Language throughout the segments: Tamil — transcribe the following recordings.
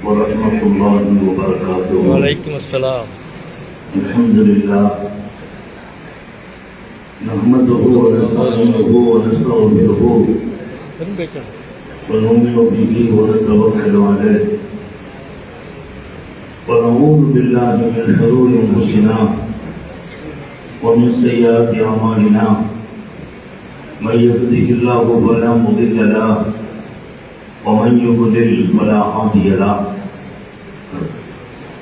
ورحمة الله وبركاته. وعليكم السلام. الحمد لله. نحمده ونستعينه ونستغفره. ونؤمن به ونتوكل عليه. ونعوذ بالله من شرور أنفسنا ومن سيئات أعمالنا. من يهده الله فلا مضل له ومن يضلل فلا هادي له.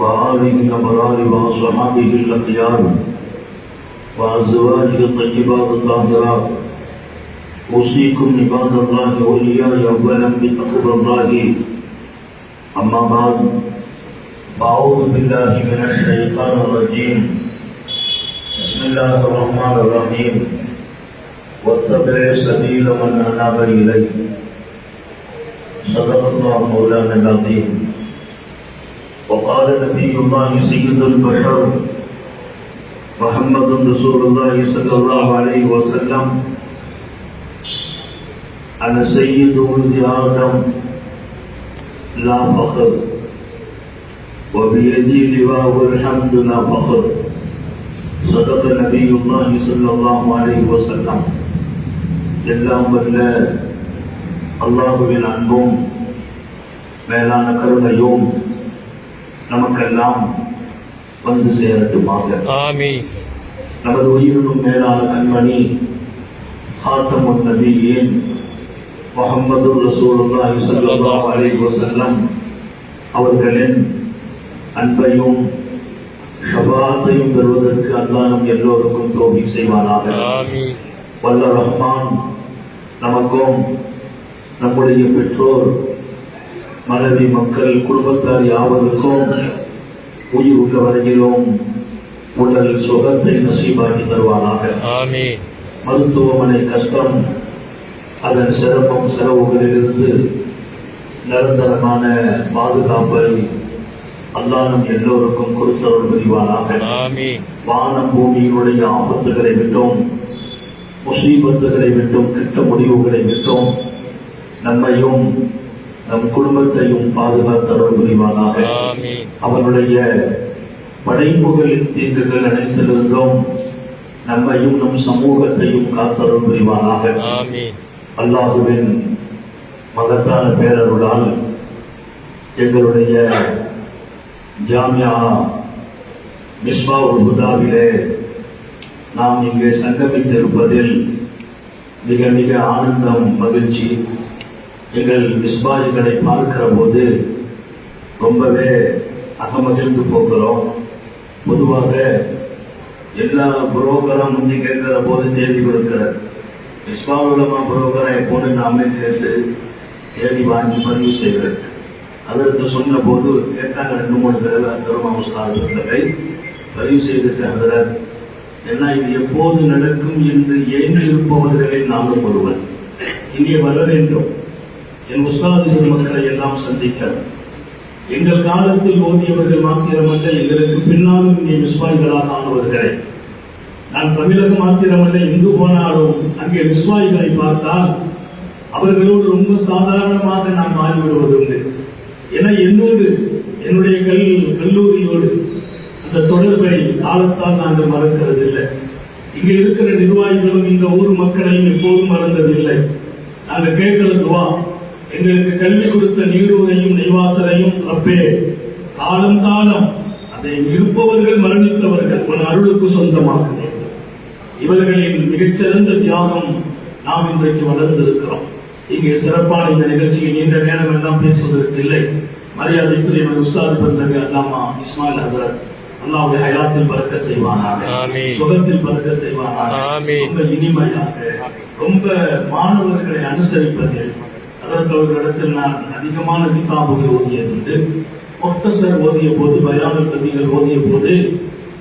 وآله الأبرار وأصحابه الأخيار وأزواجه الطيبات الطاهرات أوصيكم عباد الله وإياي أولا بتقوى الله. أما بعد فأعوذ بالله من الشيطان الرجيم. بسم الله الرحمن الرحيم. واتبع سبيل من أناب إلي صدق الله مولانا العظيم. وقال نبي الله سيد البشر محمد رسول الله صلى الله عليه وسلم أنا سيد ولد آدم لا فخر وبيدي لواء الحمد لا فخر صدق نبي الله صلى الله عليه وسلم எல்லாம் வல்ல அல்லாஹுவின் அன்பும் மேலான கருணையும் நமக்கெல்லாம் வந்து சேரட்டுமாக. நமது உயிரினும் மேலான கண்மணி ஹாத்தமுன் நபியின் முகமது ரசூலுல்லாஹி ஸல்லல்லாஹு அலைஹி வஸல்லம் அவர்களின் அன்பையும் ஷபாத்தையும் பெறுவதற்கு அல்லாஹ் நம் எல்லோருக்கும் தோல்வி செய்வானாக. வல்ல ரஹ்மான் நமக்கும் நம்முடைய பெற்றோர் மனைவி மக்கள் குடும்பத்தார் யாவருக்கும் உயிர் உள்ள வரையிலும் உடல் சுகத்தை நசீபாக்கி தருவானாக. மருத்துவமனை கஷ்டம் அதன் சிறப்பும் செலவுகளிலிருந்து நிரந்தரமான பாதுகாப்பை அல்லாஹ் நம் எல்லோருக்கும் கொடுத்தவர் புரிவானாக. வானம் பூமியினுடைய ஆபத்துகளை விட்டோம் முசீபத்துகளை விட்டும் கெட்ட முடிவுகளை விட்டோம் நம்மையும் நம் குடும்பத்தையும் பாதுகாத்தவர் புரிவானாக. அவனுடைய படைப்புகளின் தீங்குகள் அனைத்திலிருந்தும் நம்மையும் நம் சமூகத்தையும் காத்தருள் புரிவானாக. அல்லாஹுவின் மகத்தான பேரருளால் எங்களுடைய ஜாமியா மிஸ்பா உல் நாம் இங்கே சங்கமித்திருப்பதில் மிக மிக ஆனந்தம் மகிழ்ச்சி எங்கள் மிஸ்பாய்களை பார்க்கிற போது ரொம்பவே அகமகிழ்ந்து போகிறோம். பொதுவாக எல்லா புரோக்கரும் வந்து கேட்கிற போது தேதி கொடுக்கிறார். இஸ்மாவுலமா புரோக்கரை எப்போது நாமே கேட்டு தேதி வாங்கி பதிவு செய்கிறேன். அதற்கு சொன்ன போது கேட்டாங்க ரெண்டு மூணு தடவை தருமா பதிவு செய்திருக்கிறார் ஏன்னா இது எப்போது நடக்கும் என்று ஏன் இருப்பவர்களை நானும் ஒருவன் இங்கே வர வேண்டும். என் உஸ்தாது மக்களை எல்லாம் சந்திக்க. எங்கள் காலத்தில் ஓதியவர்கள் மாத்திரமல்ல எங்களுக்கு பின்னாலும் இங்கே விஸ்வாயிகளாக ஆனவர்களே. நான் தமிழகம் மாத்திரமல்ல எங்கு போனாலும் அங்கே விஸ்வாயிகளை பார்த்தால் அவர்களோடு ரொம்ப சாதாரணமாக நான் மாறிவிடுவதுண்டு என என்னோடு என்னுடைய கல் கல்லூரியோடு அந்த தொடர்பை காலத்தால் நாங்கள் மறக்கிறதில்லை. இங்கே இருக்கிற நிர்வாகிகளும் இந்த ஊர் மக்களையும் எப்போதும் மறந்ததில்லை. நாங்கள் கேட்கிற வா எங்களுக்கு கல்வி கொடுத்த நீரூரையும் நெய்வாசலையும் ரப்பே காலம் காலம் அதை இருப்பவர்கள் மரணித்தவர்கள் உன் அருளுக்கு சொந்தமாக இவர்களின் மிகச்சிறந்த தியாகம் நாம் இன்றைக்கு வளர்ந்திருக்கிறோம். இங்கே சிறப்பான இந்த நிகழ்ச்சியில் நீண்ட நேரம் எல்லாம் பேசுவதற்கு இல்லை. மரியாதைக்குரிய உஸ்தாத் பந்தங்க அல்லாமா இஸ்மாயில் ஹசரத் அல்லாவுடைய ஹயாத்தில் பறக்க செய்வானாக. சுகத்தில் பறக்க செய்வானாக. ரொம்ப இனிமையாக ரொம்ப மாணவர்களை அனுசரிப்பதில் அதற்கு அவர்களிடத்தில் நான் அதிகமான கிதாபுகள் ஓதியது முக்தசர் ஓதிய போது பயான பதிகள் ஓதிய போது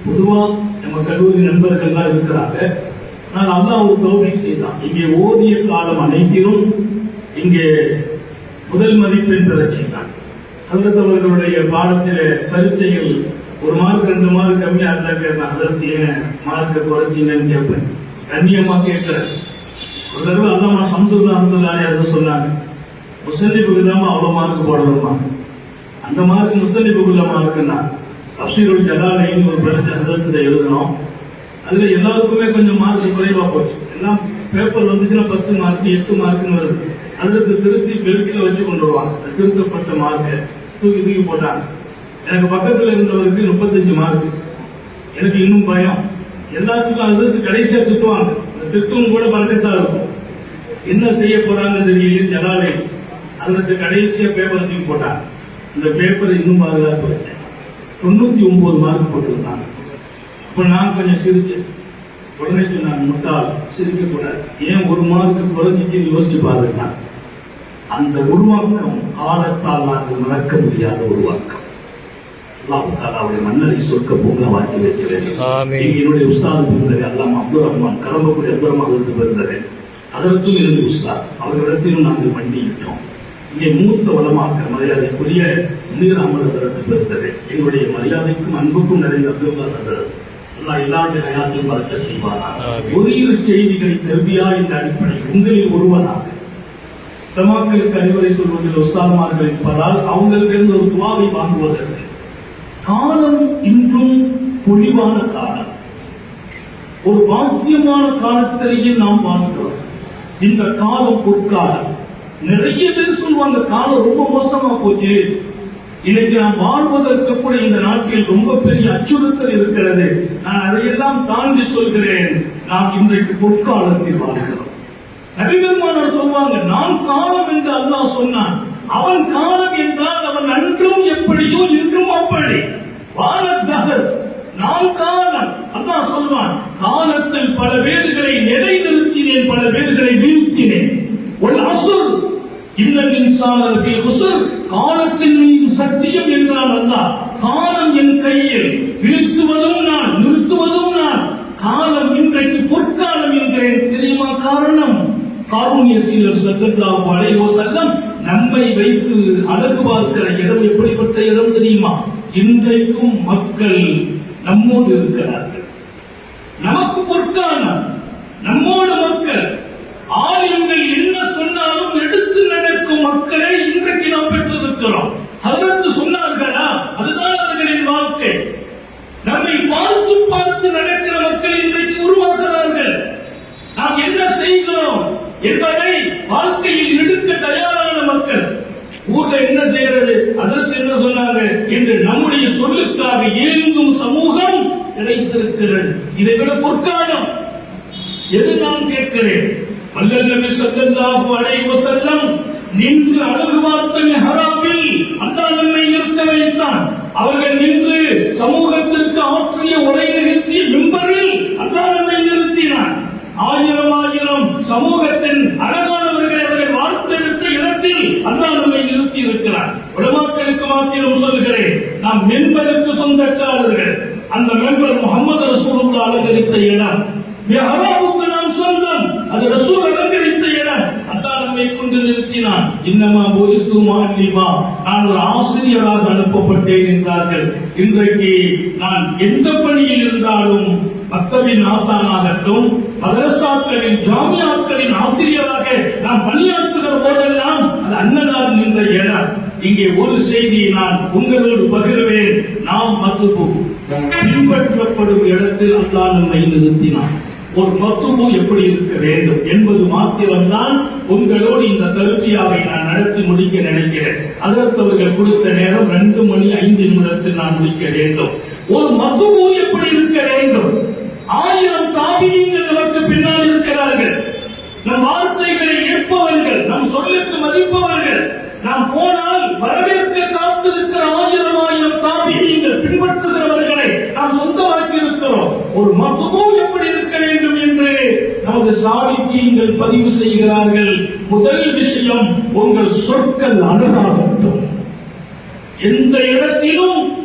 பொதுவா நம்ம கல்லூரி நண்பர்கள்லாம் இருக்கிறாங்க. நான் அல்லாஹ் ஒரு தோல்வி செய்தான். இங்கே ஓதிய காலம் அனைத்திலும் இங்கே முதல் மதிப்பெண் பெற செய்தான். ஹதரத் அவர்களுடைய பாடத்தில பரீட்சைகள் ஒரு மார்க் ரெண்டு மார்க் கம்மியா இருந்தா கேட்பேன் அதற்கு ஏன் மார்க்கை குறைச்சிங்கன்னு கேட்பேன்? கண்ணியமா கேட்கிறேன். ஒரு தடவை அல்லாமா சம்சுல்லா அம்சுல்லாலே அதை சொன்னாங்க. முசல்லிப்புக்கு தான் அவ்வளவு மார்க் போடணுமா? அந்த மார்க் முசல்லிபுக்கு இல்லாமல் இருக்குன்னா தப்சீருல் ஜலாலைன்னு ஒரு பிரச்சனை ஹதரத்துல எழுதணும். அதுல எல்லாருக்குமே கொஞ்சம் மார்க் குறைவா போச்சு. எல்லாம் பேப்பர் வந்துச்சுன்னா பத்து மார்க் எட்டு மார்க்னு வருது. அதற்கு திருத்தி பெருக்கில வச்சு கொண்டு வருவாங்க. திருத்தப்பட்ட மார்க்கை தூக்கி தூக்கி போட்டாங்க. எனக்கு பக்கத்துல இருந்தவருக்கு முப்பத்தஞ்சு மார்க் எனக்கு இன்னும் பயம். எல்லாத்துக்கும் அது கடைசியா திட்டுவாங்க. அந்த திட்டம் கூட பறக்கத்தா இருக்கும். என்ன செய்ய போறாங்கன்னு தெரியல ஜலாலை. அதற்கு கடைசியா பேப்பர் தூக்கி போட்டாங்க இந்த பேப்பர் இன்னும் பாதுகாப்பு தொண்ணூத்தி ஒன்பது மார்க் போட்டிருந்தாங்க. அப்ப நான் கொஞ்சம் சிரிச்சேன் உடனே சொன்னாங்க முட்டாள் சிரிக்க கூடாது. ஏன் ஒரு மார்க் குறைஞ்சிச்சுன்னு யோசிச்சு பாருங்க. அந்த உருவாக்கம் காலத்தால் நாங்கள் மறக்க முடியாத உருவாக்கம். அல்லாஹ் தாலாவுடைய மன்னரை சொர்க்க பூங்கவாக்கி வைக்க. இங்கே என்னுடைய உஸ்தாது இருந்தது அல்லாம் அப்துல் ரஹ்மான் கரம்பக்குடி அப்துல் ரஹ்மான் இருந்து பிறந்தது அதற்கும் இருந்து உஸ்தாத். அவர்களிடத்திலும் நாங்கள் மண்டியிட்டோம் இங்கே மூத்த வளமாக்க மரியாதைக்குரிய முனீர் அகமது அதற்கு பிறந்தது எங்களுடைய மரியாதைக்கும் அன்புக்கும் நிறைந்த அப்துல்லா அதர் அல்லாஹ் எல்லாருடைய ஹயாத்தையும். ஒரு இரு செய்திகளை தெர்பியா என்ற அடிப்படையில் உங்களில் ஒருவனாக. தமாக்களுக்கு அறிவுரை சொல்வதில் உஸ்தாதுமார்கள் இருப்பதால் அவங்களிடம் ஒரு துவாவை வாங்குவதற்கு காலம் இன்றும் பொழிவான காலம். ஒரு பாக்கியமான காலத்திலேயே நாம் வாழ்கிறோம். இந்த காலம் பொற்காலம். நிறைய பேர் அந்த காலம் ரொம்ப மோசமா போச்சு. இன்னைக்கு நாம் வாழ்வதற்கு கூட இந்த நாட்டில் ரொம்ப பெரிய அச்சுறுத்தல் இருக்கிறது. நான் அதையெல்லாம் தாண்டி சொல்கிறேன். நாம் இன்றைக்கு பொற்காலத்தில் வாழ்கிறோம். நபிபெருமானார் சொல்வாங்க நான் காலம் என்று அல்லாஹ் சொன்னான். அவன் காலம் என்றால் அவன் அன்றும் எப்படியோ இன்றும் அப்படி. வானத்தகர் நாம் காலம். அல்லாஹ் சொல்வான் காலத்தில் பல பேர்களை நிலைநிறுத்தினேன் பல பேர்களை வீழ்த்தினேன். காலத்தின் மீது சத்தியம் என்றால் காலம் என் கையில். வீழ்த்துவதும் நான் நிறுத்துவதும் நான். காலம் இன்றைக்கு பொற்காலம் என்கிறேன். தெரியுமா காரணம்? காரூணிய சீரர் சல்லல்லாஹு வளைவோ வஸல்லம் நம்மை வைத்து அழகு பார்க்கிற இடம் எப்படிப்பட்ட இடம் தெரியுமா? இன்றைக்கும் மக்கள் நம்மோடு இருக்கிறார்கள். நமக்கு பொற்காலம். நம்மோடு மக்கள். ஆறு மக்களை இன்றைக்கு நாம் பெற்றிருக்கிறோம் அதற்கு சொன்னார்களா? அதுதான் அவர்களின் வாழ்க்கை. நம்மை பார்த்து பார்த்து நடக்கிற மக்கள் இன்றைக்கு உருவாக்குகிறார்கள் நாம் என்ன செய்கிறோம் என்பதை வாழ்க்கையில் எடுக்க தயாரான மக்கள். ஊர்ல என்ன செய்யறது? அதற்கு என்ன சொன்னாங்க? என்று நம்முடைய சொல்லுக்காக ஏங்கும் சமூகம் கிடைத்திருக்கிறது இதை விட பொற்காலம். எது நான் கேட்கிறேன்? வல்லல் நபி அலைஹி வஸல்லம் நின்று அழகு பார்த்த மெஹராபில் அல்லாஹ் நம்மை நிற்க வைத்தான். அவர்கள் நின்று சமூகத்திற்கு ஆற்றிய உரை நிகழ்த்திய மிம்பரில் அல்லாஹ் நம்மை நிறுத்தினான் ஆயிரம் ஆயிரம் சமூகத்தின் அழகானவர்களை அவர்கள் வார்த்தெடுத்த இடத்தில் அல்லாஹ் நம்மை நிறுத்தி இருக்கிறார் உடமாக்களுக்கு மாத்திரம் சொல்கிறேன் நாம் மென்பருக்கு சொந்தக்காரர்கள். அந்த மெம்பர் முகமது ரசூலுக்கு அலங்கரித்த இடம். மெஹரா நாம் சொந்தம் அது ரசூல் அலங்கரித்த இடம் அல்லாஹ் நம்மை கொண்டு நிறுத்தினான் இன்னமா போயிஸ்து மாலிமா நான் ஒரு ஆசிரியராக அனுப்பப்பட்டேன் என்றார்கள். இன்றைக்கு நான் எந்த பணியில் இருந்தாலும் மக்களின் ஆசானாகட்டும் மதரசாக்களின் ஜாமியாக்களின் ஆசிரியராக நாம் பணியாற்றுகிற போதெல்லாம் அது அன்னதார் நின்ற இடம் இங்கே ஒரு செய்தியை நான் உங்களோடு பகிர்வேன். நாம் மத்துபு பின்பற்றப்படும் இடத்தில் அல்லாஹ் நம்மை நிறுத்தினான். ஒரு மத்துபு எப்படி இருக்க வேண்டும் என்பது மாத்திரம்தான் உங்களோடு இந்த தருப்பியாவை நான் நடத்தி முடிக்க நினைக்கிறேன். அதற்கு அவர்கள் கொடுத்த நேரம் ரெண்டு மணி ஐந்து நிமிடத்தில் நான் முடிக்க வேண்டும். ஒரு மத்துபு எப்படி இருக்க வேண்டும்? ஆயிரம் தாபியங்கள் நமக்கு பின்னால் இருக்கிறார்கள். நம் வார்த்தைகளை ஏற்பவர்கள் நம் சொல்லுக்கு மதிப்பவர்கள் நாம் போனால் வரவேற்க காத்திருக்கிற ஆயிரம் ஆயிரம் தாபியங்கள் பின்பற்றுகிறவர்களை நாம் சொந்தமாக்கி இருக்கிறோம் ஒரு மத்துவோ என்று நமது பதிவு செய்கிறார்கள். முதல் விஷயம் உங்கள் சொற்கள் அழகாகட்டும் எந்த இடத்திலும்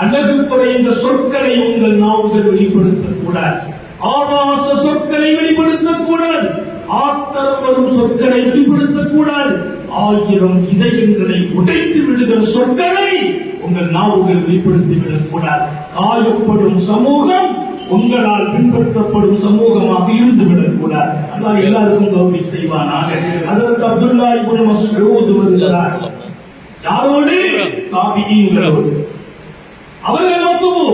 அழகு குறைந்த சொற்களை உங்கள் நாவுகள் வெளிப்படுத்தக்கூடாது. ஆபாச சொற்களை வெளிப்படுத்தக்கூடாது. ஆத்தரம் வரும் சொற்களை வெளிப்படுத்தக்கூடாது. ஆயிரம் இதயங்களை உடைத்து விடுகிற சொற்களை உங்கள் நாவுகள் வெளிப்படுத்தி விடக்கூடாது. காயப்படும் சமூகம் உங்களால் பின்பற்றப்படும் சமூகமாக இருந்து கூடாது அல்லாஹ் எல்லாருக்கும் கௌரவி செய்வானாக. அதற்கு அப்துல்லா இப்னு மஸ்ஊத் வருகிறார் யாரோடு? தாபிஈன்களோடு அவர்கள் மட்டுமோ?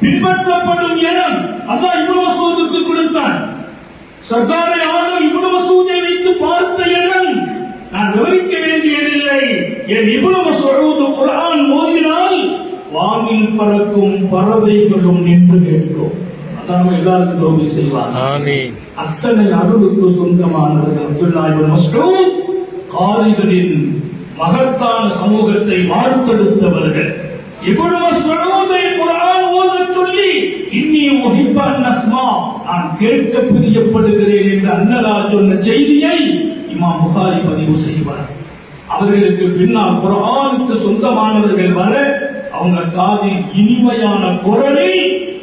பின்பற்றப்படும் இடம் அல்லாஹ் இப்னு மஸ்ஊதுக்கு கொடுத்தான். சர்தாரை அவர்கள் இப்னு மஸ்ஊதை வைத்து பார்த்த இடம் நான் விவரிக்க வேண்டியதில்லை. என் இப்னு மஸ்ஊத் குர்ஆன் மோதினால் வானில் பறக்கும் பறவைகளும் நின்று கேட்கும். அதான் எல்லாருக்கும் தோல்வி செய்வார் ஆமீன். அத்தனை அருளுக்கு சொந்தமானவர்கள் அப்துல்லா இப்னு மஸ்ஊத் காரிகளின் மகத்தான சமூகத்தை வார்த்தெடுத்தவர்கள் இப்னு மஸ்ஊதை குர்ஆன் ஓதச் சொல்லி இன்னி முஹிப்பான் நஸ்மா நான் கேட்க பிரியப்படுகிறேன் என்று அன்னலார் சொன்ன செய்தியை இமாம் புகாரி பதிவு செய்வார். அவர்களுக்கு பின்னால் குரானுக்கு சொந்தமானவர்கள் வர அவங்க காதில் இனிமையான குரலில்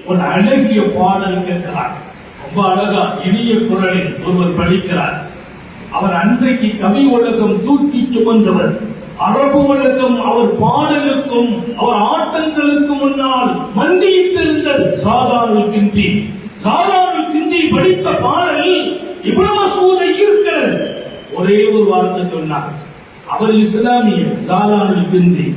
ஒரு அழகிய பாடல் கேட்கிறார். ரொம்ப அழகா இனிய குரலில் ஒருவர் படிக்கிறார். அவர் அன்றைக்கு கவி உலகம் தூக்கி சுமந்தவர். அரபு உலகம் அவர் பாடலுக்கும் அவர் ஆட்டங்களுக்கும் முன்னால் மண்டியிட்டிருந்த சாதாரண கிண்டி. சாதாரண கிண்டி படித்த பாடல் இவ்வளவு சூதை இருக்கிறது. ஒரே ஒரு வார்த்தை சொன்னார். அவர் இஸ்லாமிய சாதாரண பிந்தி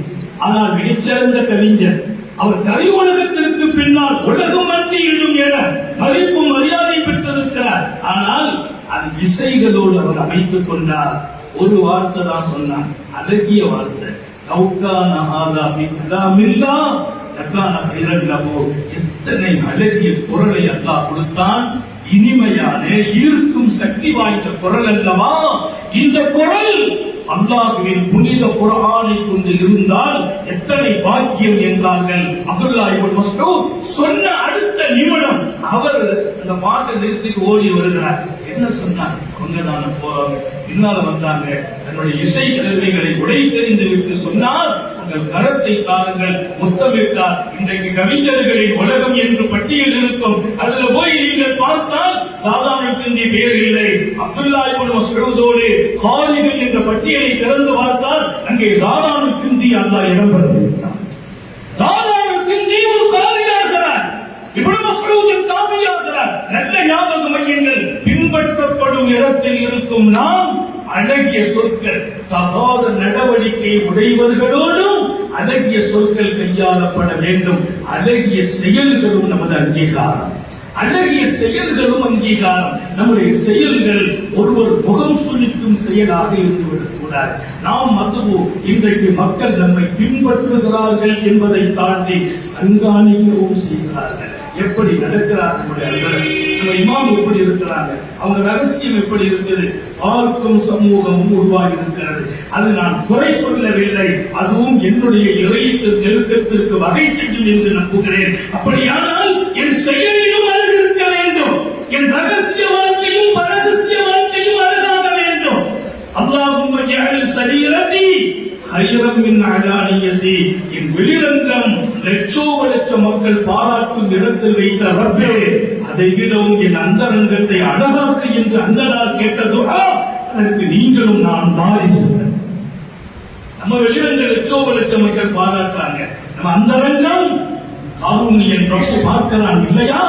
ஆனால் மிகச்சிறந்த கவிஞர். அவர் கவி உலகத்திற்கு பின்னால் உலகம் மத்தியிடும் என மதிப்பு மரியாதை பெற்றிருக்கிறார். ஆனால் அது இசைகளோடு அவர் அமைத்துக் கொண்டார். ஒரு வார்த்தை தான் சொன்னார். அழகிய வார்த்தை. கௌகான ஆதா மில்லா எத்தனை அழகிய குரலை அல்லாஹ் கொடுத்தான். இனிமையான ஈர்க்கும் சக்தி வாய்ந்த குரல் அல்லவா? இந்த குரல் அல்லாஹுவின் புனித குரானை கொண்டு இருந்தால் எத்தனை பாக்கியம் என்றார்கள். அப்துல்லா இபன் மஸ்ஊத் சொன்ன அடுத்த நிமிடம் அவர் அந்த பாட்டை நிறுத்தி ஓடி வருகிறார். என்ன சொன்னார்? கொஞ்சம் போறாங்க. பின்னால வந்தாங்க. தன்னுடைய இசை கருவிகளை உடை தெரிந்து விட்டு சொன்னால் உங்கள் கரத்தை தாருங்கள் முத்தமிட்டார் இன்றைக்கு கவிஞர்களின் உலகம் என்று பட்டியல் இருக்கும். அதுல போய் நீங்கள் பார்த்தால் சாதாரணத்தின் பேர் இல்லை. அப்துல்லா இப்னு காலிகள் என்ற பட்டியலை திறந்து பார்த்தால் அங்கே சாதாரணத்தின் கிந்தி அல்லாஹ் இடம்பெறுகிறார் சாதாரண ஒரு காரியாகிறார் இப்னு மஸ்ஊத் காமியாகிறார் நல்ல ஞாபகம் மையங்கள் பின்பற்றப்படும் இடத்தில் இருக்கும் நாம் அழகிய சொற்கள் தகாத நடவடிக்கை உடையவர்களோடும் அழகிய சொற்கள் கையாளப்பட வேண்டும். அழகிய செயல்களும் நமது அங்கீகாரம். அழகிய செயல்களும் அங்கீகாரம். நம்முடைய செயல்கள் ஒருவர் முகம் சுழிக்கும் செயலாக இருந்துவிடக் கூடாது நாம் அதுவும் இன்றைக்கு மக்கள் நம்மை பின்பற்றுகிறார்கள் என்பதை தாண்டி கண்காணிக்கவும் செய்கிறார்கள். எப்படி நடக்கிறார் நம்முடைய நம்ம இமாம் எப்படி இருக்கிறாங்க? அவங்க ரகசியம் எப்படி இருக்குது? பார்க்கும் சமூகமும் உருவாகி இருக்கிறது அது நான் குறை சொல்லவில்லை. அதுவும் என்னுடைய இறையிட்டு நெருக்கத்திற்கு வகை செய்யும் என்று நம்புகிறேன். அப்படியானால் என் செயலிலும் அழகு இருக்க வேண்டும். என் ரகசிய வாழ்க்கையும் பரகசிய வாழ்க்கையும் அழகாக வேண்டும். அல்லாஹும் சரீரத்தி ஹைரம் என் அலானியதி என் வெளிரங்கம் லட்சோப லட்ச மக்கள் பாராட்டும் இடத்தில் வைத்த ரப்பே அதை விடவும் என் அந்தரங்கத்தை அழகாக்க என்று அந்தனார் கேட்ட அதற்கு நீங்களும் நான் வாரிசு நம்ம வெளிரங்க லட்சோப லட்ச மக்கள் பாராட்டுறாங்க. நம்ம அந்தரங்கம் காரூணியன் ரப்பு பார்க்கிறான் இல்லையா?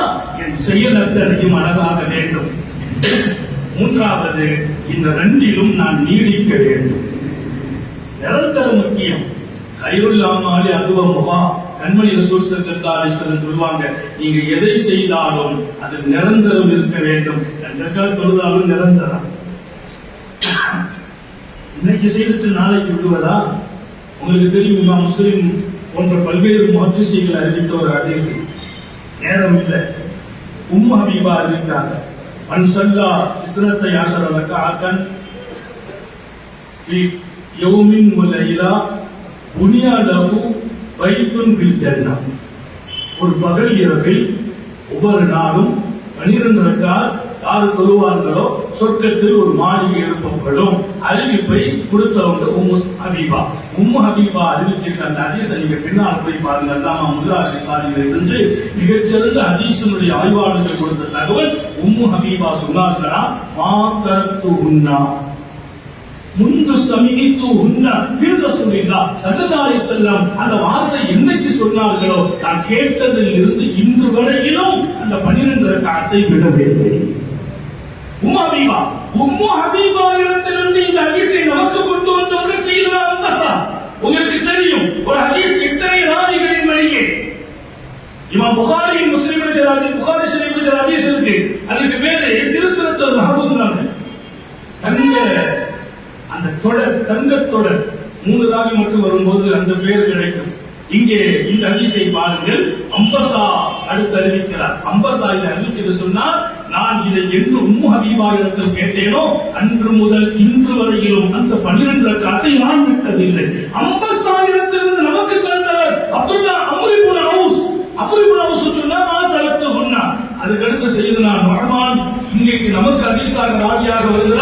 என் செயல் அத்தனையும் அழகாக வேண்டும். மூன்றாவது இந்த ரெண்டிலும் நான் நீடிக்க வேண்டும். நிரந்தர முக்கியம் கையுள்ளாம ஆளி அனுபவமா கண்மணி ரசூல் செல்வாரீஸ்வரன் சொல்லுவாங்க நீங்க எதை செய்தாலும் அது நிரந்தரம் இருக்க வேண்டும். ரெண்டக்கால் தொழுதாலும் நிரந்தரம். இன்னைக்கு செய்துட்டு நாளைக்கு விடுவதா? உங்களுக்கு தெரியுமா முஸ்லீம் போன்ற பல்வேறு மகிழ்ச்சிகளை அறிவித்த ஒரு அதிசி நேரம் இல்லை. உம் ஹபீபா அறிவித்தாங்க மன்சல்லா இஸ்ரத்தை யாசரவக்க ஆக்கன் யௌமின் முல்லையிலா புனியாளவு வைத்தும் பித்தன்னா ஒரு பகல் இரவில் ஒவ்வொரு நாளும் பனிரெண்டு ரக்கால் யாரு தொழுவார்களோ சொர்க்கத்தில் ஒரு மாளிகை எழுப்பப்படும். அறிவிப்பை கொடுத்தவங்க உம்மு ஹபீபா. உம்மு ஹபீபா அறிவிச்சிருக்க அந்த அதிச நீங்க பின்னால் போய் பாருங்க. அல்லாமா முதலா அதிகாரியில் இருந்து மிகச்சிறந்த அதிசனுடைய ஆய்வாளர்கள் கொடுத்த தகவல் உம்மு ஹபீபா சொன்னார்களா? மாத்தரத்து உன்னா முன்பு சமீபித்து உண்ண என்று சொல்லியிருந்தார் சல்லல்லாஹு செல்லம் அந்த வார்த்தை என்னைக்கு சொன்னார்களோ நான் கேட்டதில் இருந்து இன்று வரையிலும் அந்த பன்னிரண்டு காலத்தை விடவில்லை உம் ஹபீபா உம்மு ஹபீபா இடத்திலிருந்து இந்த ஹதீஸை நமக்கு கொண்டு வந்தவங்க சீதா அம்பசா உங்களுக்கு தெரியும் ஒரு ஹதீஸ் இத்தனை ராவிகளின் வழியே. இமாம் புகாரி முஸ்லிம் புகாரி ஷரீஃப் ஹதீஸ் இருக்கு. அதுக்கு பேரு சிறுசிறத்தல் ஹபுன்னாங்க தங்க அந்த தொடர் தங்க தொடர் மூணு ராவி மட்டும் வரும்போது அந்த பேர் கிடைக்கும். இங்கே இந்த அதிசை பாருங்கள். அம்பசா அடுத்து அறிவிக்கிறார். அம்பசா இதை அறிவிக்கிறது சொன்னால் நான் இதை என்று உம்மு ஹபீபா இடத்தில் கேட்டேனோ அன்று முதல் இன்று வரையிலும் அந்த பன்னிரண்டு ரக்காத்தை நான் விட்டதில்லை. அம்பசா இடத்திலிருந்து நமக்கு தந்தவர் அப்துல்லா அமுரிபுல் ஹவுஸ் அமுரிபுல் ஹவுஸ் சொன்னா நான் தளர்த்து கொண்டான் அதுக்கடுத்து செய்து நான் ரஹ்மான் இன்றைக்கு நமக்கு அதிசாக ராஜியாக வருகிறது.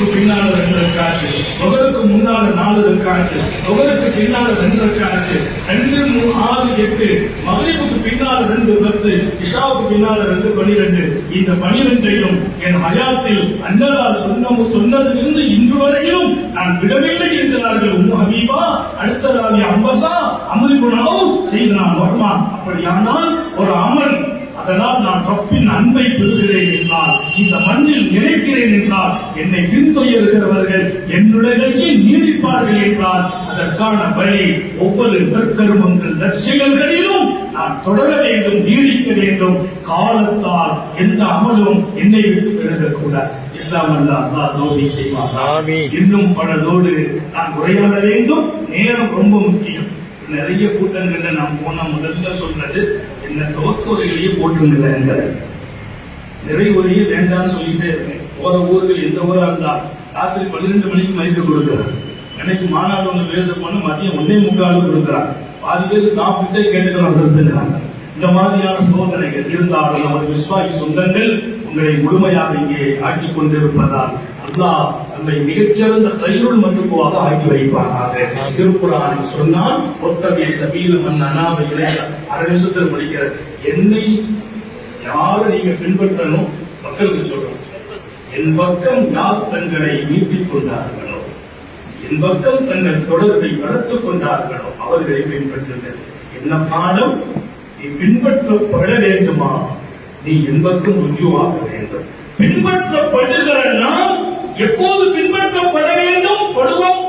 சுகுருக்கு பின்னால ரெண்டு இருக்காச்சு ஒகருக்கு முன்னால நாலு இருக்காச்சு ஒகருக்கு பின்னால ரெண்டு இருக்காச்சு ரெண்டு மூணு ஆறு எட்டு. மகளிருக்கு பின்னால ரெண்டு பத்து இஷாவுக்கு பின்னால ரெண்டு பனிரெண்டு. இந்த பனிரெண்டையும் என் ஹயாத்தில் அண்ணலால் சொன்ன சொன்னதிலிருந்து இன்று வரையிலும் நான் விடவில்லை என்கிறார்கள் உம் ஹபீபா அடுத்த ராவி அம்பசா அமரிபுனாவும் செய்து நான் வருமான் அப்படியானால் ஒரு அமல் அதனால் நான் ரப்பின் அன்பை பெறுகிறேன் என்றால் இந்த மண்ணில் நினைக்கிறேன் என்றால் என்னை பின்தொயர்கிறவர்கள் என்னுடைய நீடிப்பார்கள் என்றால் அதற்கான வழி ஒவ்வொரு நற்கருமங்கள் நற்செயல்களிலும் நான் தொடர வேண்டும் நீடிக்க வேண்டும். காலத்தால் எந்த அமலும் என்னை விட்டு விலகக்கூடாது. எல்லாம் அல்ல அல்லாஹ் தோல்வி செய்வார். இன்னும் பலதோடு நான் உரையாட வேண்டும். நேரம் ரொம்ப முக்கியம். நிறைய கூட்டங்கள்ல நான் போன முதல்ல சொல்றது இந்த துவக்க உரையிலேயே என்ற நிறைய வேண்டாம்னு சொல்லிட்டே இருக்கேன். போற ஊர்கள் எந்த ஊரா இருந்தா ராத்திரி பன்னிரெண்டு மணிக்கு மதிப்பு கொடுக்குறாங்க அன்னைக்கு மாநாடு ஒன்று பேச போன மதியம் ஒன்னே முக்காலும் கொடுக்குறாங்க பாதி பேர் சாப்பிட்டுட்டே கேட்டுக்கலாம் செலுத்துக்கிறாங்க இந்த மாதிரியான சோதனைகள் இருந்தாலும் நமது விஸ்வாகி சொந்தங்கள் உங்களை முழுமையாக இங்கே ஆக்கிக் கொண்டிருப்பதால் அல்லாஹ் நம்மை மிகச்சிறந்த சைருள் மதுவாக ஆக்கி வைப்பாராக. திருக்குறான் சொன்னால் ஒத்தகைய சபீல மன் அனாவை இளைய அரவிசத்தில் முடிக்கிறது என்னை யாரை நீங்க பின்பற்றணும் மக்களுக்கு சொல்றோம். என் பக்கம் யார் தங்களை மீட்டிக் கொண்டார்களோ? என் பக்கம் தங்கள் தொடர்பை வளர்த்துக் கொண்டார்களோ? அவர்களை பின்பற்றுங்கள். என்ன பாடம்? நீ பின்பற்றப்பட வேண்டுமா? நீ என் பக்கம் ருஜுவாக வேண்டும். பின்பற்றப்படுகிற நாம் எப்போது பின்பற்றப்பட வேண்டும் படுவோம்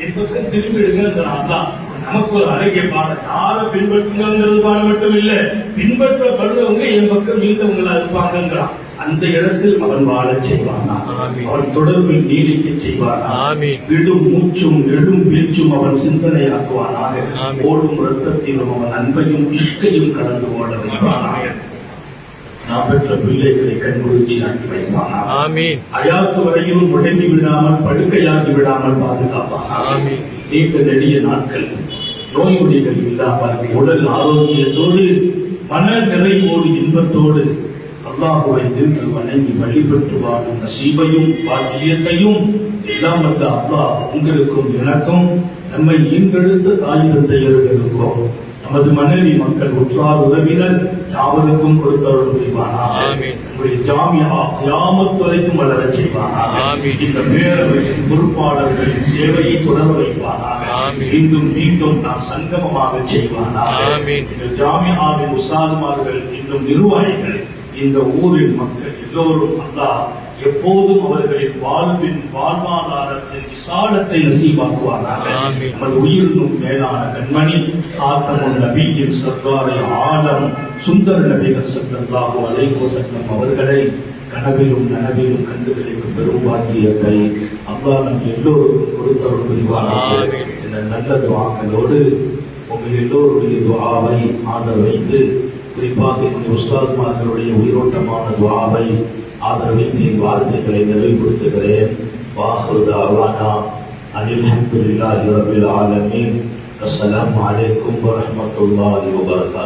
என் பக்கம் திரும்பிடுங்கிறான் தான் நமக்கு ஒரு அழகிய பாடம் யாரை பின்பற்றுங்கிறது பாடம் மட்டும் இல்ல பின்பற்றப்படுறவங்க என் பக்கம் மீண்டவங்களா இருப்பாங்கிறான் அந்த இடத்தில் அவன் வாழச் செய்வானா. அவன் தொடர்பில் நீடிக்க செய்வானா? ஆமீன். விடும் மூச்சும் எழும் பேச்சும் அவன் சிந்தனையாக்குவானாக. ஓடும் ரத்தத்திலும் அவன் அன்பையும் இஷ்கையும் கலந்து ஓட வைப்பானாக. பெற்ற பிள்ளைகளை கண்குளிர்ச்சி ஆக்கி வைப்பானாக ஆமீன் அயாத்து முடங்கி விடாமல் படுக்கையாகி விடாமல் பாதுகாப்பானாக ஆமீன். நீண்ட நெடிய நாட்கள் நோய் நொடிகள் இல்லாமல் உடல் ஆரோக்கியத்தோடு மன நிறைவோடு இன்பத்தோடு அல்லாஹுவை நின்று வணங்கி வழிபட்டு வாழும் நசீபையும் பாக்கியத்தையும் எல்லாம் வந்த அல்லாஹ் உங்களுக்கும் எனக்கும் நம்மை ஈன்றெடுத்த தாய் தந்தையர்களுக்கும் நமது மனைவி மக்கள் உற்றார் உறவினர் யாவருக்கும் கொடுத்தவர்கள் புரிவானா. உங்களுடைய ஜாமியா கியாமத் வரைக்கும் வளரச் செய்வானாக ஆமீன். இந்த பேரவையின் பொறுப்பாளர்களின் சேவையை தொடர வைப்பானாக ஆமீன். மீண்டும் மீண்டும் நாம் சங்கமமாக செய்வானாக ஆமீன். இந்த ஜாமியாவின் உஸ்தாதுமார்கள் இன்னும் நிர்வாகிகள் இந்த ஊரின் மக்கள் எல்லோரும் அல்லாஹ் எப்போதும் அவர்களின் வாழ்வின் வாழ்வாதாரத்தின் விசாலத்தை நசீவாக்குவானாக ஆமீன். நமது உயிரினும் மேலான கண்மணி ஆத்தமும் நபியின் சர்வாரை ஆலம் சுந்தர நபிகள் சத்தல்லாஹு அலைஹி சட்டம் அவர்களை கனவிலும் நனவிலும் கண்டுகளிக்கும் பெரும் பாக்கியத்தை அல்லாஹ் நம் எல்லோருக்கும் கொடுத்தவர்கள் புரிவாராக. இந்த நல்ல துவாக்களோடு உங்கள் எல்லோருடைய துவாவை ஆதரவைத்து குறிப்பாக இந்த உஸ்தாத்மார்களுடைய உயிரோட்டமான துவாவை ஆதரவைத்து என் வார்த்தைகளை நிறைவுபடுத்துகிறேன் வாஹுதாவானா அனில் அஹமதுல்லாஹி ரபில் ஆலமீன் அஸ்ஸலாமு அலைக்கும் வரஹ்மத்துல்லாஹி வபரகாத்துஹு